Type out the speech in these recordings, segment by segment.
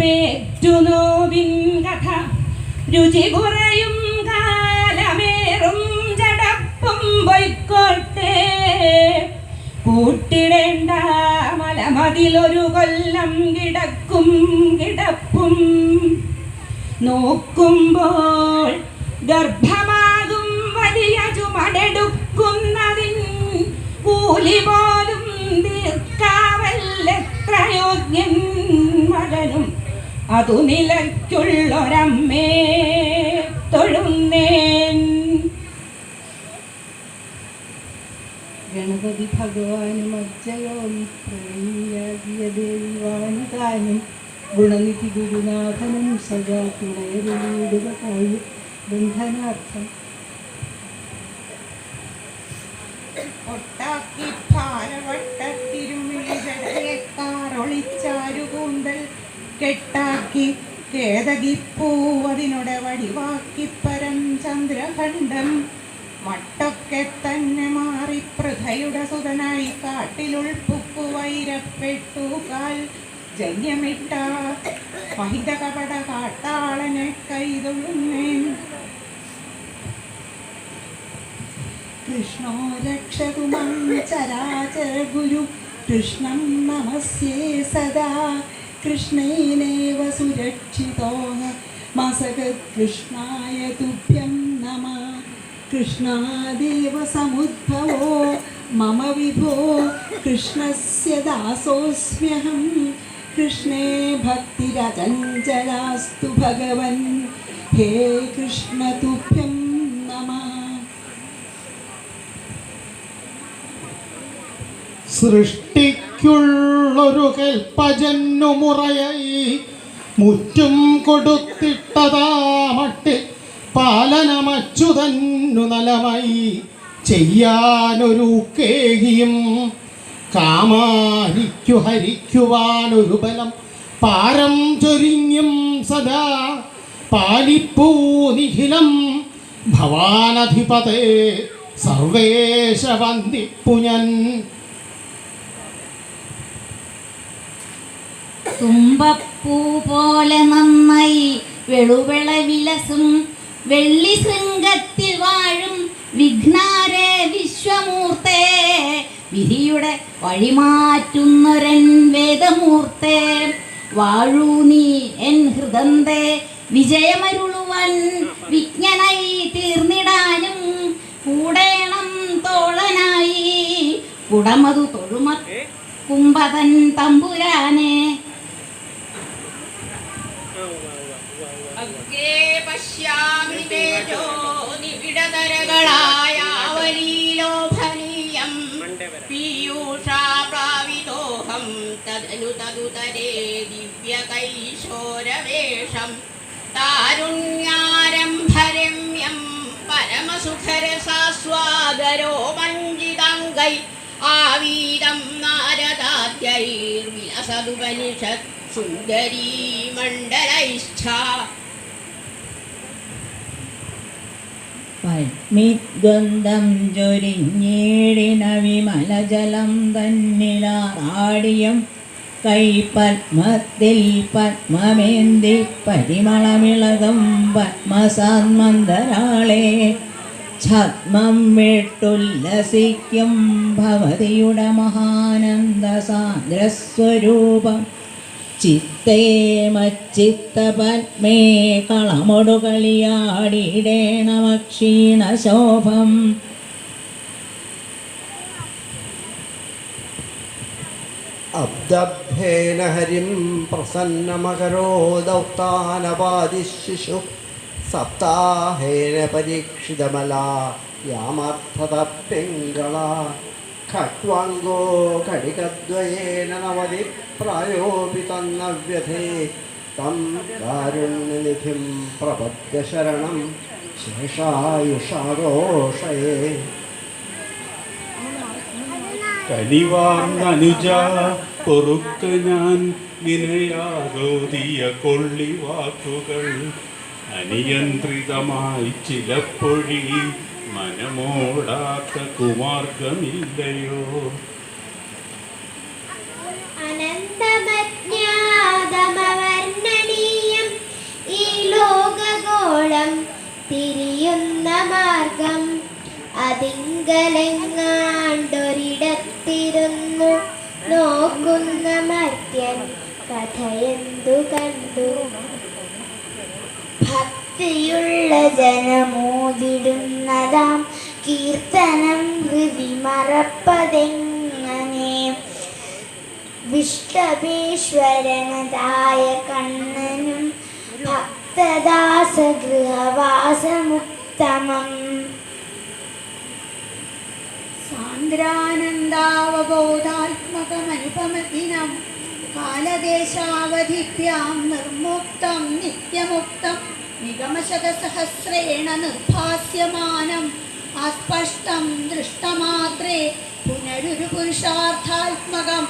പേറ്റുനോവിൻ കഥ. രുചി കുറയും കാലമേറും ജടപ്പും പൊയ്ക്കോട്ടെ. കൂട്ടിടേണ്ട മലമതിലൊരു കൊല്ലം കിടക്കും കിടപ്പും. നോക്കുമ്പോൾ ഗർഭമാകും വലിയ ചുമടെടുക്കുന്നതിൻ കൂലി പോലും തീർക്കാവല്ലെത്ര യോഗ്യൻ മകനും അതു നിലയ്ക്കുള്ളൊരമ്മേ തൊഴുന്നേൻ. ഗണപതി ഭഗവാനും അജ്ജയോം പ്രണീയാകിയ ദേവാനും താനും ഗുണനിധി ഗുരുനാഥനും സദാ തുണയരുളിയിടുക കായു ബന്ധനാർത്ഥം. ഒട്ടാക്കി ഭാരവട്ടത്തിരുമിഴിചടയക്കാറൊളിച്ചാരു കെട്ടാക്കി കേതകിപ്പൂവതിനുടെ വടിവാക്കി പരം ചന്ദ്രഖണ്ഡം. മട്ടൊക്കെ തന്നെ മാറി പൃഥയുടെ സുതനായി കാട്ടിലുൾപ്പുക്കു വൈരപ്പെട്ടു കാൽ. ജന്യമിട്ട മഹിത കപട കാട്ടാളനെ കൈതൊഴുന്നേൻ. കൃഷ്ണോ രക്ഷകുമാരാചര ഗുരു കൃഷ്ണം നമസ്യേ സദാ. कृष्णैनेव सुरक्षितोः मसकृष्णाय तुभ्यं नम। कृष्णादेव समुद्भवो, मम विभो कृष्ण से दासोस्म्यहम कृष्णे भक्तिरचञ्चलास्तु भगवन्। हे कृष्ण, तुभ्यं नम। सृष्टि നമഃ സൃഷ്ടിക്കുള്ളൊരു കൽപ്പജന്നുമുറയായി മുറ്റും കൊടുത്തിട്ടതാമട്ടെ പാലനമച്ചുതന്നു നലമായി ചെയ്യാനൊരു കേഹിയും കാമാരിക്കു ഹരിക്കുവാനൊരു ബലം പാരം ചൊരിഞ്ഞും സദാ പാലിപ്പൂ നിഖിലം ഭവാനധിപതേ സർവേശ വന്ദിപ്പു തുമ്പപ്പൂ പോലെ നന്നായി വെളുവിള വിലസും വെള്ളി ശൃംഗത്തിൽ വാഴും വിഘ്നാരെ വിശ്വമൂർത്തേ. വിധിയുടെ വഴിമാറ്റുന്നൊരൻ വേദമൂർത്തേ. വാഴൂ നീ എൻ ഹൃദന്തേ വിജയമരുളുവൻ വിജ്ഞനായി തീർന്നിടാനും കൂടേണം തോളനായി. കുടമതു തൊഴുമ കുംഭതൻ തമ്പുരാനെ അഗ്നേ പശ്യാമി തേജോ പീയൂഷാ പ്രാവിതോഹം തദനു തദുതരേ ദിവ്യകൈശോരവേഷം. താരുണ്യാരംഭരമ്യം പരമസുഖരസാസ്വാദരോ മഞ്ജിതാംഗൈ ആവീതം നാരദാദ്യൈർവിലസതുപനിഷത് സുന്ദരീ മണ്ഡലൈഷ്ഠ പത്മിദ്വന്ദം ചൊരിഞ്ഞേടിന വിമലജലം തന്നിലാറാടിയം. കൈപത്മത്തിൽ പത്മമേന്തി പരിമളമിളകം പത്മസാന്മന്തരാളെ ഛത്മം വിട്ടുല്ലസിക്കും ഭവതിയുടെ മഹാനന്ദ സാന്ദ്രസ്വരൂപം ചിത്തേ മച്ചിത്തപത്മേ കളമൊടുകളിയാടിയിടേണമക്ഷീണശോഭം അബ്ദഭേന ഹരിം പ്രസന്നമകരോദൗത്താനപാദിശിശു സപ്താഹേന പരീക്ഷിതമല യാമർത്ഥത പിംഗള ഖട്വാംഗോ ഘടികദ്വയേന നവതി പ്രായോപി തന്നവ്യഥേ തം കാരുണ്യനിധിം പ്രപദ്യ ശരണം ശേഷായുഷാരോഷയേ കനിവാർന്നനുജ പൊറുക്ക ഞാൻ വിനയാഗോതിയ കൊള്ളിവാക്കുകൾ അനിയന്ത്രിതമായി ചിലപ്പൊഴി മനമോടാത്ത കുമാർഗമില്ലയോ അനന്തമജ്ഞാതമവർണനീയം ഈ ലോകഗോളം തിരിയുന്ന മാർഗം. അതിങ്കലെങ്ങാണ്ടൊരിടത്തിരുന്നു നോക്കുന്ന മർത്യൻ കഥയെന്തു കണ്ടു? ഭക്തി ഭക്തിയുള്ള ജനമോതിടുന്നതാം. കീർത്തനം ഹൃതി മറപ്പതെങ്ങനെ? വിഷ്ണവേശ്വരനതായ കണ്ണനും ഭക്തദാസഗൃഹവാസമുത്തമം. സാന്ദ്രാനന്ദാവബോധാത്മകമനുപമദിനം. കാലദേശാവധിഭ്യാം നിർമുക്തം നിത്യമുക്തം. നിഗമശതസഹസ്രേണ നിർഭാസ്യമാനം. അസ്പഷ്ടം ദൃഷ്ടമാത്രേ പുനരൊരു പുരുഷാർത്ഥാത്മകം.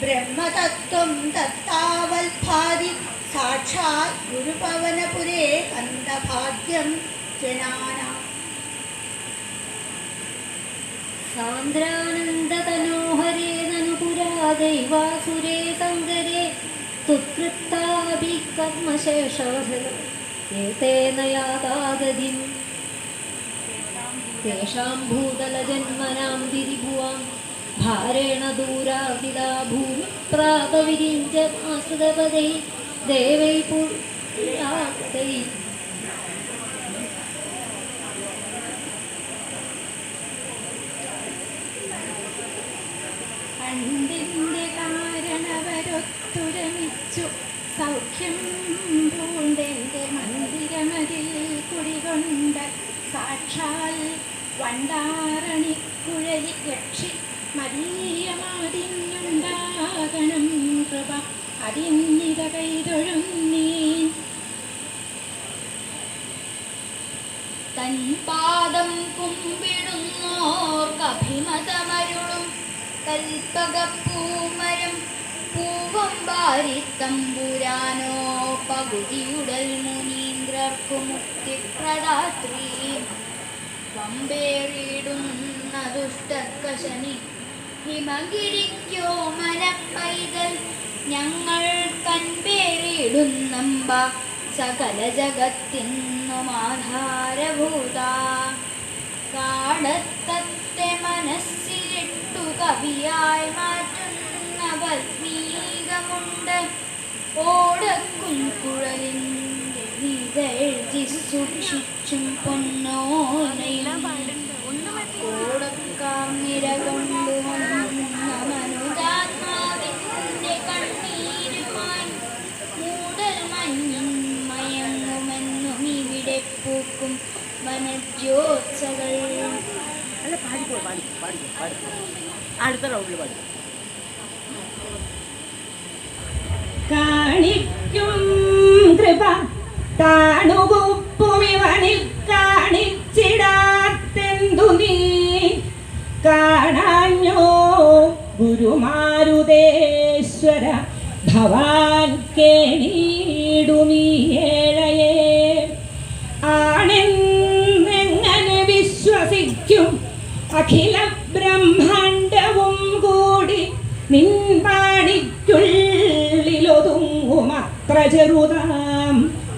ബ്രഹ്മതത്വം ദത്താവൽഭാതി സാക്ഷാത് ഗുരുപവനപുരേ കന്ദഭാഗ്യം ജനാന. സാന്ദ്രാനന്ദതനോഹരേ നനുപുരാ ദൈവാസുരേ സങ്കരേ തുത്കൃത്താപി കർമ്മശേഷവസരം ഏതേന യാതാഗതിം തേഷാം ഭൂതലജന്മനാം തിരിഭുവാം. ഭാരേണ ദൂരാതിതാ ഭൂമി പ്രാപവിരിഞ്ച ആശ്രിതപദൈ. ദേവൈ കാരണവരൊത്തുരമിച്ചു സൗഖ്യം മന്ദിരമതിൽ കുടികൊണ്ട് സാക്ഷാൽ വണ്ടാറണി കുഴലി കക്ഷി മരീയമാതിന്നുണ്ടാകണം കൃപ അതിന്നിത കൈതൊഴുന്നീ തൻ പാദം കുമ്പിടുന്നോർക്കഭിമതമരുളും കൽപ്പകപ്പൂമരം പൂവം വാരി തമ്പുരാനോ പകുതിയുടൽ മുനീന്ദ്രർക്കു മുക്തിപ്രദാത്രീ. പമ്പേറിയിടുന്ന ദുഷ്ടർക്കശനി ഹിമഗിരിക്കോ മനപ്പൈതൽ ഞങ്ങൾ കൻപേറിയിടുന്നമ്പ സകല ജഗത്തിന്നും ആധാരഭൂത കാടത്തത്തെ മനസ്സിലിട്ടു കവിയായി മാറ്റുന്ന ഗീത എഴുതി സൂക്ഷിച്ചും പൊന്നോനയും. ഓടക്കാർനിര കൊണ്ടുവന്ന മനുജാത്മാവിന്റെ കണ്ണീരുമായി മൂടൽ മഞ്ഞും മയങ്ങുമെന്നും ഇവിടെ പൂക്കും വനജ്യോത്സകൾ. കാണിക്കും കൃപ. താണുകുപ്പുമിവനിൽ കാണിച്ചിടാത്തെന്തു നീ? കാണാഞ്ഞോ ഗുരുമാരുദേശ്വര ഭവാൻ കേണീടു നീ ഏഴയേ. ആണെന്നെങ്ങനെ വിശ്വസിക്കും? അഖില ബ്രഹ്മാണ്ടവും കൂടി നിൻപാണിക്കുള്ളിലൊതുങ്ങും അത്ര ചെറുതാം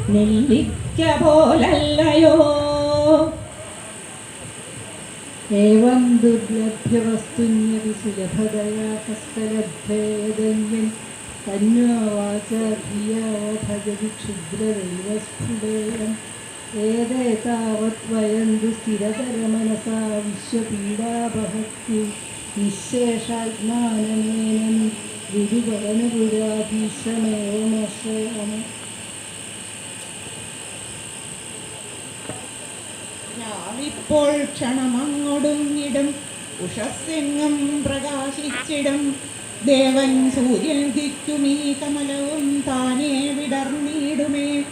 നെല്ലിക്ക പോലല്ലയോ ഏവം ദുർലഭ്യവസ്തുന്യപി സുലഭതയാ കസ്തലഭ്യേദന്യൻ തന്യോ വാച ധിയാ ഭജതി ക്ഷുദ്രദൈവസ്ഫുടേയം ഏതേതാവത് വയന്തു സ്ഥിരതരമനസാ വിശ്വപീഡാപഹത്യം നിശേഷാത്മാനമേനം ഗുരുപരനുപുരാധീശമേവമശ്രയാമ ഞാവിപ്പോൾ ക്ഷണമങ്ങൊടുങ്ങിടും ഉഷസ്സെങ്ങും പ്രകാശിച്ചിടും. ദേവൻ സൂര്യൻ ധിക്കുമീ കമലവും താനേ വിടർന്നിടുമേ.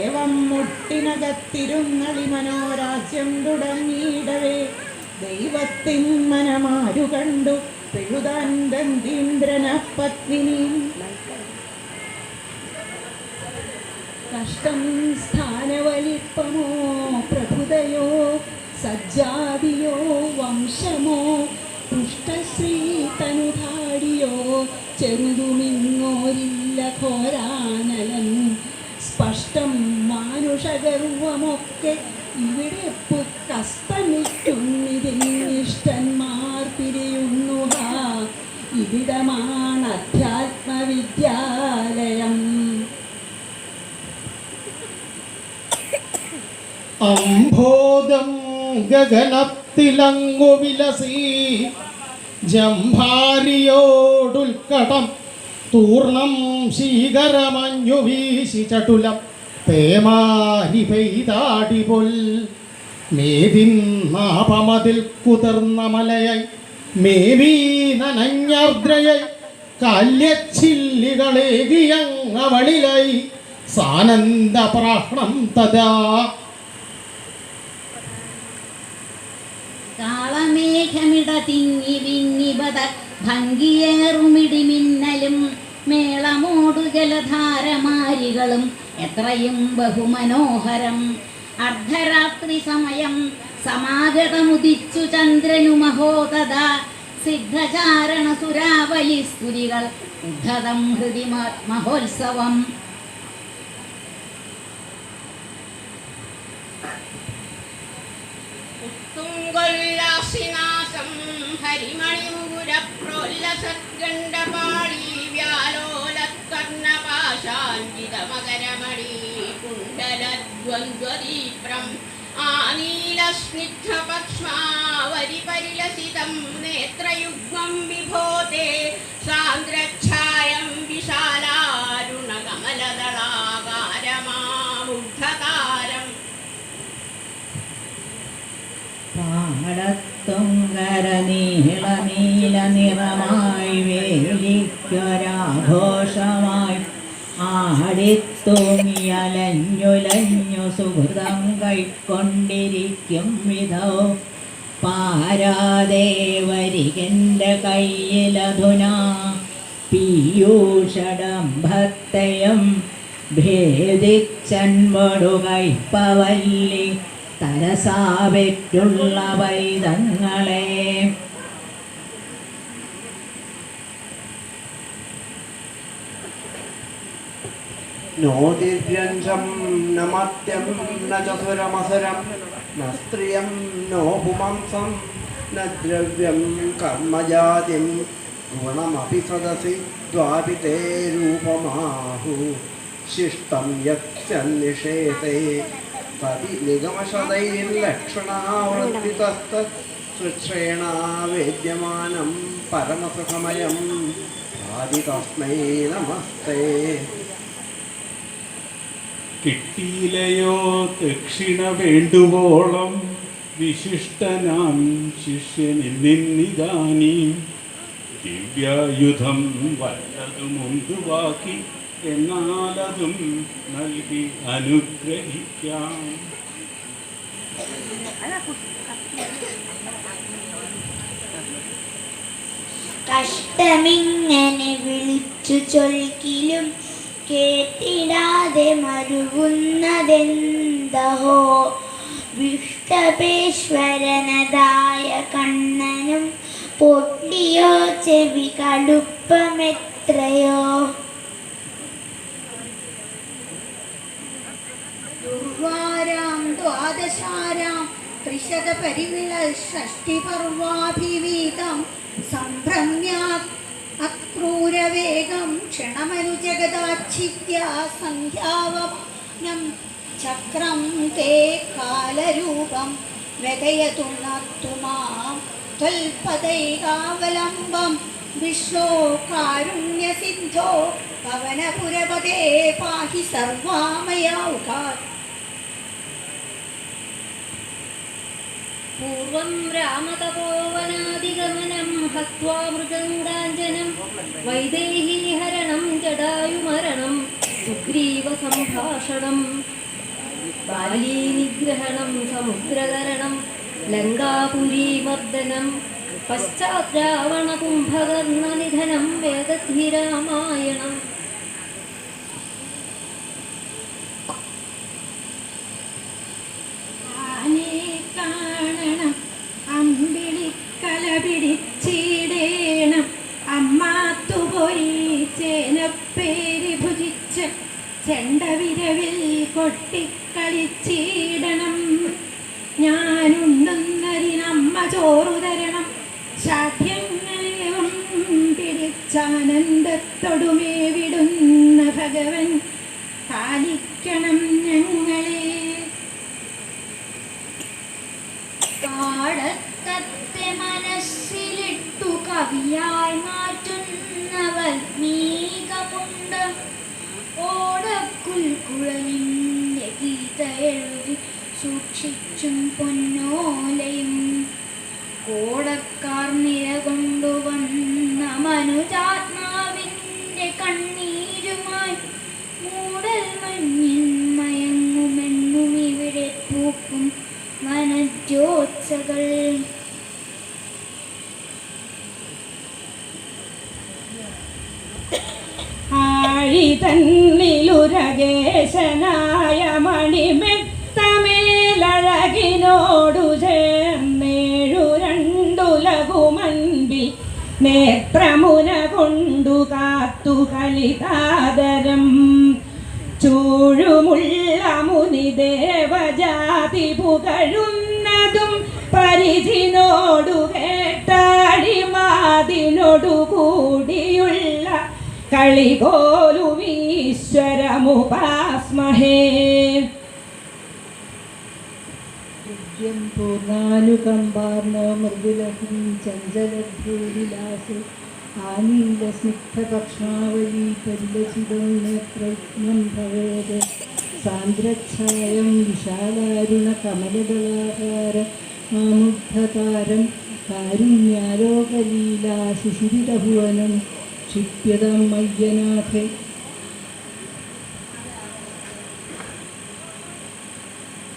ഏവം മുട്ടിനകത്തിരുന്നളി മനോരാജ്യം തുടങ്ങിയിടവേ. ദൈവത്തിൻ മനമാരു കണ്ടു പെഴുതാൻ ഗന്ധീന്ദ്രന പത്മിനി കഷ്ടം സ്ഥാനവലിപ്പമോ പ്രഭുതയോ സജ്ജാതിയോ വംശമോ പുഷ്ടശ്രീ തനുധാടിയോ ചെറുതുമിങ്ങോരില്ല ഘോരാനലൻ. സ്പഷ്ടം മാനുഷഗർവമൊക്കെ ഇവിടെ പുക്കസ്തമിട്ടുന്നിതിൻ ഇവിടമാണ് അധ്യാത്മവിദ്യാലയം അംബോധം ഗഗനത്തിലങ്ങു വിലസി ജംഭാരിയോടുൽക്കടം തൂർണം ശീകരമഞ്ഞു വീശി ചടുലം പേമാരി പെയ്താടിപൊൽ മേതിൻ കുതിർന്ന മലയായി മേവീ നനഞ്ഞാർദ്രയായി കാല്യച്ചില്ലികളേകിയങ്ങവളിലായി സാനന്ദ പ്രാഹ്ണം തഥാ. കാളമേഘമിട തിങ്ങി വിന്നിപത ഭംഗിയേറുമിടി മിന്നലും മേളമോടു ജലധാരമാരികളും എത്രയും ബഹുമനോഹരം. അർദ്ധരാത്രി സമയം സമാഗതമുദിച്ചു ചന്ദ്രനു മഹോദത സിദ്ധചാരണ സുരാവലി സ്തുതികൾ ഉദ്ധതം ഹൃദി മഹോത്സവം. തുങ്കൊല്ലാസിനാസം ഹരിമണിമുകുരപ്രോല്ലസദ്ഗണ്ഡപാളി വ്യാലോലകർണപാശാഞ്ചിതമകരമണി കുണ്ടലദ്വന്ദ്വദീപ്രം ആനീലസ്നിഗ്ധപക്ഷ്മാവരിപരിലസിതം നേത്രയുഗ്മം വിഭോതെ സാന്ദ്രച്ഛായം വിശാലാരുണകമലദളാകാരമാമുഗ്ധതാരം പാടത്തുങ്കര നീള നീല നിറമായി വേലിക്കൊരാഘോഷമായി ആടിത്തൂങ്ങിയലഞ്ഞുലഞ്ഞു സുഹൃതം കൈക്കൊണ്ടിരിക്കും വിധോ. പാരാദേവരികന്റെ കയ്യിലധുനാ പീയൂഷഡംഭത്തെയും ഭേദിച്ചൻപടുകൈപ്പവല്ലി തരസാവെറ്റുള്ള പൈതങ്ങളെ നോതിര്യഞ്ചം ന മദ്യം ന ചതുരമസുരം ന സ്ത്രിയം നോ പുമാംസം ന ദ്രവ്യം കർമ്മജാതിം ഗുണമപി സദസി ദ്വാപി തേ രൂപമാഹു. ശിഷ്ടം യക്ഷനിഷേധേ തതി നിഗമശതൈർലക്ഷണാവൃത്തിതസ്തൃക്ഷേണ വേദ്യമാനം പരമസുഖമയം ആദി തസ്മൈ നമസ്തേ. കിട്ടിയിലയോ ദക്ഷിണ വേണ്ടുവോളം വിശിഷ്ടനാം ശിഷ്യനിൽ ദിവ്യായുധം വല്ലതും ബാക്കി എന്നാലതും നൽകി അനുഗ്രഹിക്കാം. കഷ്ടമിങ്ങനെ വിളിച്ചു ചൊൽക്കിലും കേട്ടിടാതെ മരുകുന്നതെന്തഹോ വിഷ്ടപേശ്വരനതായ കണ്ണനും പൊട്ടിയോ ചെവി കടുപ്പമെത്രയോ? ദുർവാരാം ദ്വാദശാരാം ത്രിശതപരിമിള ഷഷ്ടിപർവാഭിവീതം സംഭ്രമ്യ അക്രൂരവേഗം ക്ഷണമനുജഗദാച്ഛിദ്യ സന്ധ്യാവനം ചക്രം തേ കാലരൂപം വ്യതയതു നത്തു മാം ത്വൽപദൈകാവലംബം വിഷ്ണോ കാരുണ്യസിദ്ധോ പവനപുരപദേ പാഹി സർവാമയൗകാത് പൂർവം രാമതപോവനാദിഗമനം ഹത്വാ മൃഗങ്കാഞ്ജനം വൈദേഹീഹരണം ജടായുമരണം സുഗ്രീവ സംഭാഷണം ബാലീനിഗ്രഹണം സമുദ്രകരണം ലങ്കാപുരീമർദ്ദനം പശ്ചാത്രാവണകുംഭകർണനിധനം വേദധിരാമായണം ചെണ്ടവിരവിൽ കൊട്ടിക്കളിച്ചിടണം. ഞാനുണ്ടെന്നതിനമ്മ ചോറു തരണം ശാഠ്യങ്ങളും പിടിച്ചാനന്ദത്തൊടുമേ വിടുന്ന ഭഗവൻ പാലിക്കണം ഞങ്ങളെ. പാടത്തത്തെ മനസ്സിലിട്ടു കവിയായി മാറ്റുന്ന ഓടക്കുൽക്കുഴലിന്റെ ഗീത എഴുതി സൂക്ഷിച്ചും പൊന്നോലയും. കോടക്കാർ നിരകൊണ്ടുവന്ന മനുജാത്മാവിന്റെ കണ്ണീരുമായി മൂടൽ മഞ്ഞിൽ മയങ്ങുമെന്നും ഇവിടെ പൂക്കും വനജ്യോത്സകൾ. ആഴിതന്നിലുരകേശനായ മണിമെത്തമേലഴകിനോടു ചേർന്നേഴു രണ്ടുലകുമൻപിൽ നേത്രമുന കൊണ്ടു കാത്തു കലിതാദരം. ചൂഴുമുള്ള മുനിദേവജാതി പുകഴുന്നതും പരിധിനോടു കേട്ടാടിമാതിനോടു കൂടിയുള്ള കളികോലും ഈശ്വരമുപാസ്മഹേ ദിവ്യം പൂർണാനുകമ്പാർണ മൃദുലഹം ചഞ്ചലഭൂവിലാസെ ആനീലസ്നിഗ്ധപക്ഷ്മാവലി പരിലസിതം നേത്രജ്ഞം ഭവേത് സാന്ദ്രച്ഛായം വിശാലാരുണ കമലദളാകാര ആമുഗ്ധതാരം കാരുണ്യാലോകലീലാ ശിശിരിതഭുവനം ക്ഷിപ്യതം മയ്യനാഥേ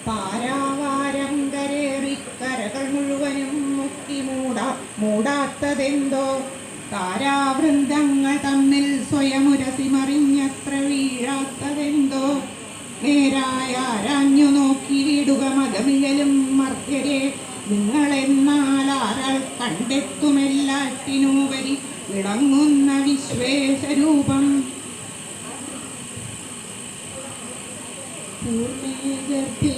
പാരാവാരം മുഴുവനും മുക്കി മൂടാ മൂടാത്തതെന്തോ? താരാവൃന്ദങ്ങൾ തമ്മിൽ സ്വയമുരസി മറിഞ്ഞത്ര വീഴാത്തതെന്തോ? നേരായ ആരാഞ്ഞു നോക്കി വിടുക മതമിയലും മർത്യരെ നിങ്ങളെന്നാൽ ആരാൾ കണ്ടെത്തുമെല്ലാറ്റിനുപരി വിളങ്ങുന്ന വിശ്വേശരൂപം പൂർണ്ണേഗർഭേ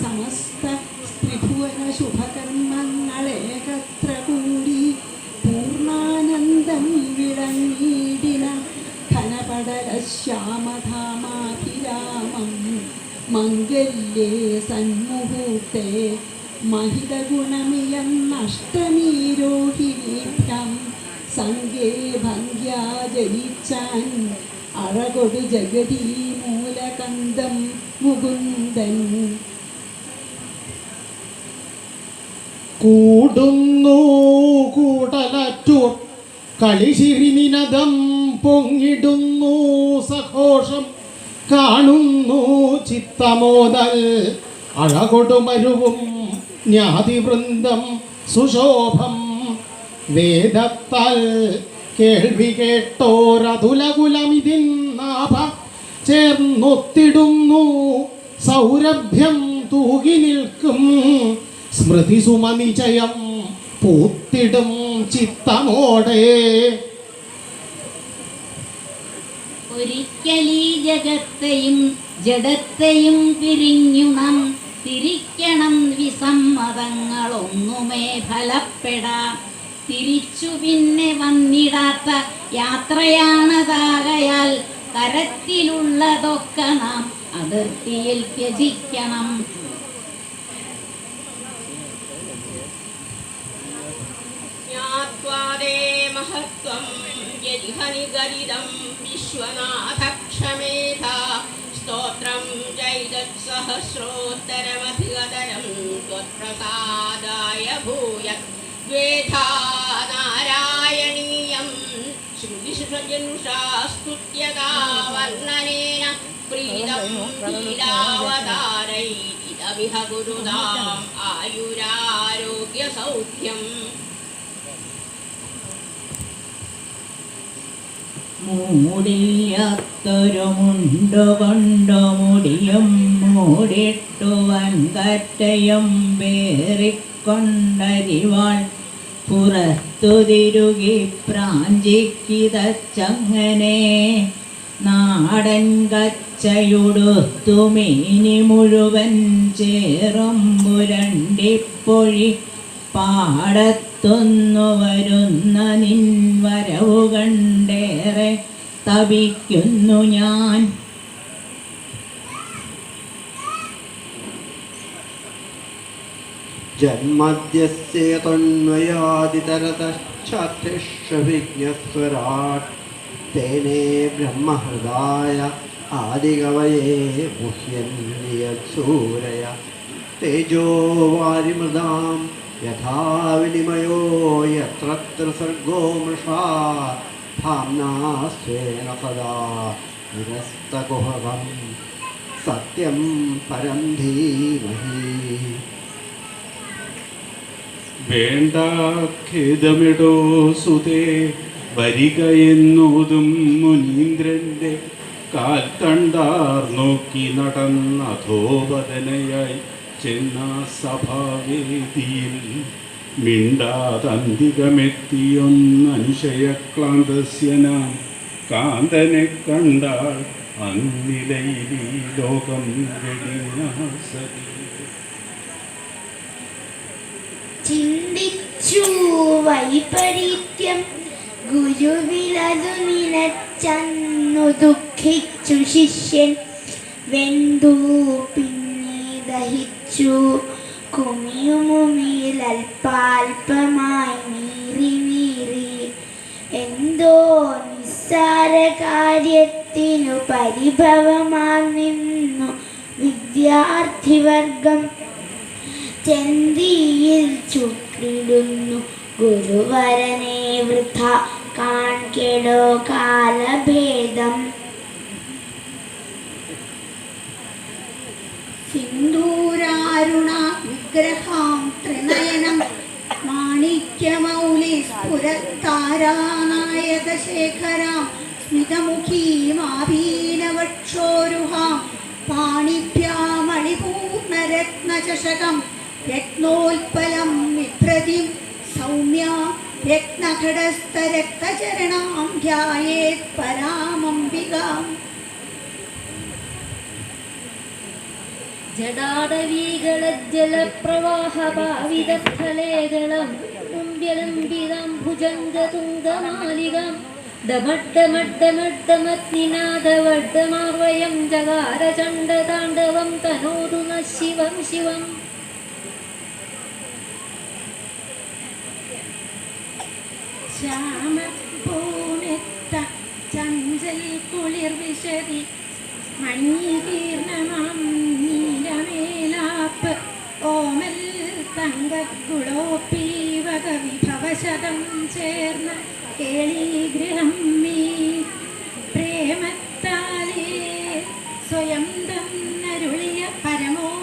സമസ്ത സ്ത്രിഭുവന ശുഭകർമ്മങ്ങളേകത്ര കൂടി പൂർണ്ണാനന്ദം വിളങ്ങിയിടിന ഘനപടല ശ്യാമധാമാഭിരാമം മംഗല്യേ സന്മുഹൂർത്തേ महितगुणमियं നഷ്ടമീരോഹിണീഭ്യം സംഗേ ഭംഗ്യാ ജയിച്ചാൻ അഴകൊടു ജഗതി മൂലകന്ദം മുകുന്ദൻ. കൂടുന്നു കൂടലറ്റു കളിശിരിനിനദം പൊങ്ങിടുന്നു സഘോഷം കാണുന്നു ചിത്തമോദൽ അഴകൊടുമരുവും ജ്ഞാതിവൃന്ദം സുശോഭം വേദത്താൽ കേൾവി കേട്ടോരതുലകുലമിതിൻ നാഭ ചേർന്നൊത്തിടുന്നു. സൗരഭ്യം തൂകി നിൽക്കും. സ്മൃതി സുമനിചയം പൂത്തിടും ചിത്തമോടെ. ഒരിക്കലീ ജഗത്തെയും ജഡത്തെയും പിരിഞ്ഞു നാം തിരിക്കണം വിസമ്മതങ്ങളൊന്നുമേ ഫലപ്പെടാ. തിരിച്ചു പിന്നെ വന്നിടാത്ത യാത്രയാണതാകയാൽ കരത്തിലുള്ളതൊക്കെ നാം അതിർത്തിയിൽ ത്യജിക്കണം. മഹത്വം വിശ്വനാഥക്ഷമേധ. സ്തോത്രം ജൈതത്സഹസ്രോത്തരമധികതരം ത്വത്പ്രസാദായ ഭൂയത്ത് त्वत्प्रसादाय भूयत् द्वेधा नारायणीयं श्रुतिसुषजनुषा स्तुत्यता वर्णनेन प्रीतं लीलावतारैरिदमिह गुरुदाम् आयुरारोग्यसौख्यम् മൂടിയാത്തൊരു മുണ്ടുകൊണ്ടു മുടിയും മൂടിട്ടു വൻകറ്റയും വേറിക്കൊണ്ടരിവാൾ പുറത്തു തിരുകി പ്രാഞ്ചിക്കിതച്ചങ്ങനെ നാടൻ കച്ചയുടുത്തു മീനി മുഴുവൻ ചേറും പുരണ്ടിപ്പൊഴി പാടത്തൊന്നു വരുന്ന നിൻ വരവു കണ്ടേറെ തപിക്കുന്നു ഞാൻ. ജന്മദ്യസ്യേതന്വയാദിതരതശ്ചാത്യശ്വവിജ്ഞസ്വരാട് തേനേ ബ്രഹ്മഹൃദായ ആദികവയേ മുഹ്യന്യസൂരയ. തേജോ വാരിമൃതാം യഥാ വിനിമയോ യത്ര ത്രിസർഗോ മൃഷാ. ഭാംനാ സ്വേന സദാ നിരസ്തകുഹകം സത്യം പരം ധീമഹി. വേണ്ട ഖേദമിടോ സുതേ വരിക എന്നോതും മുനീന്ദ്രന്റെ കാൽ തണ്ടാർ നോക്കി നടന്ന അധോപതനയായി ചെന്ന സഭാവേദിയിൽ മിണ്ടാതന്തികമെത്തിയൊന്നനുശയക്ലാന്തസ്യന കാന്തനെ കണ്ടാൾ അന്നിലയിലീ ലോകം വെടിഞ്ഞാസതി. ചിന്തിച്ചു വൈപരീത്യം ഗുരുവിലതു നിലച്ചന്നു ദുഃഖിച്ചു ശിഷ്യൻ. വെന്തു പിന്നെ ദഹിച്ചു. കുമിയുമുമിയിൽ അല്പാൽപമായി നീറി നീറി. എന്തോ നിസ്സാര കാര്യത്തിനു പരിഭവമായി നിന്നു വിദ്യാർത്ഥിവർഗം. ചെന്തിയിൽ ചുട്ടിടുന്നു ഗുരുവരനെ വൃഥ കാൺകെടോ കാലഭേദം. സിന്ദൂരാരുണ വിഗ്രഹാം ത്രിനയനം. മാണിക്യമൗലി സ്ഫുരത്താരാനായകശേഖരാം. സ്മിതമുഖീമാഭീനവക്ഷോരുഹാം പാണിഭ്യാമണിപൂർണരത്നചഷകം. രത്നോൽപലം വിഭ്രതിം സൗമ്യ രത്നഘടസ്ഥരക്തചരണാം ധ്യായേത് പരാമംബികാം. ജടാടവീകളജ്ജലപ്രവാഹഭാവിതസ്ഥലേതളം കുമ്പ്യലംബിതം ഭുജംഗതുംഗമാലികം ഡമഡ്ഡമഡ്ഡമഡ്ഡമത്നിനാദവഡ്ഡമാർവയം ജകാരചണ്ഡതാണ്ഡവം തനോതു ന ശിവം ശിവം. ശ്യാമഭൂമിത്ത ചഞ്ചൽ കുളിർ വിശതി മഞ്ഞീകീർണമാം നീലമേലാപ്പ് ഓമൽ തങ്കഗുളോപ്പീവക വിഭവശതം ചേർന്ന കേളീഗൃഹം മീ പ്രേമത്താലേ. സ്വയം തന്നരുളിയ പരമോദാരശീലന്റെ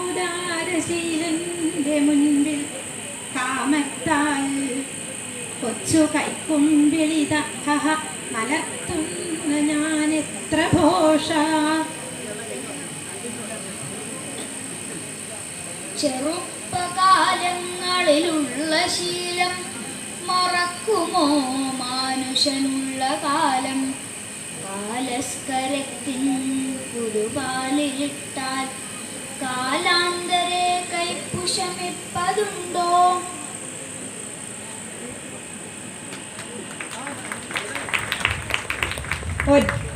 മുൻപിൽ കാമത്താൽ കൊച്ചു കൈക്കുമ്പിളിത ഹഹ ഞാൻ എത്ര ഭോഷ ചെറുപ്പകാലങ്ങളിലുള്ള ശീലം മറക്കുമോ മനുഷ്യനുള്ള കാലം? കാലസ്കരത്തിൻ കുരുപാലിലിട്ടാൽ കാലാന്തരെ കൈപ്പുഷമിപ്പതുണ്ടോ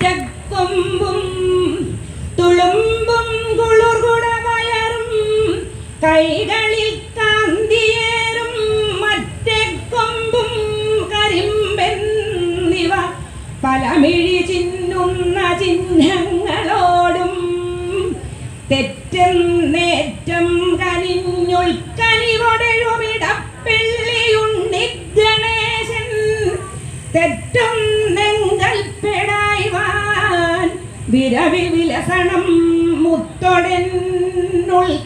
ഒറ്റക്കൊമ്പും തുളുമ്പും കുളിർകുടവയറും കൈകളിൽ മുത്തൊടനുൾത്തടാന്തേ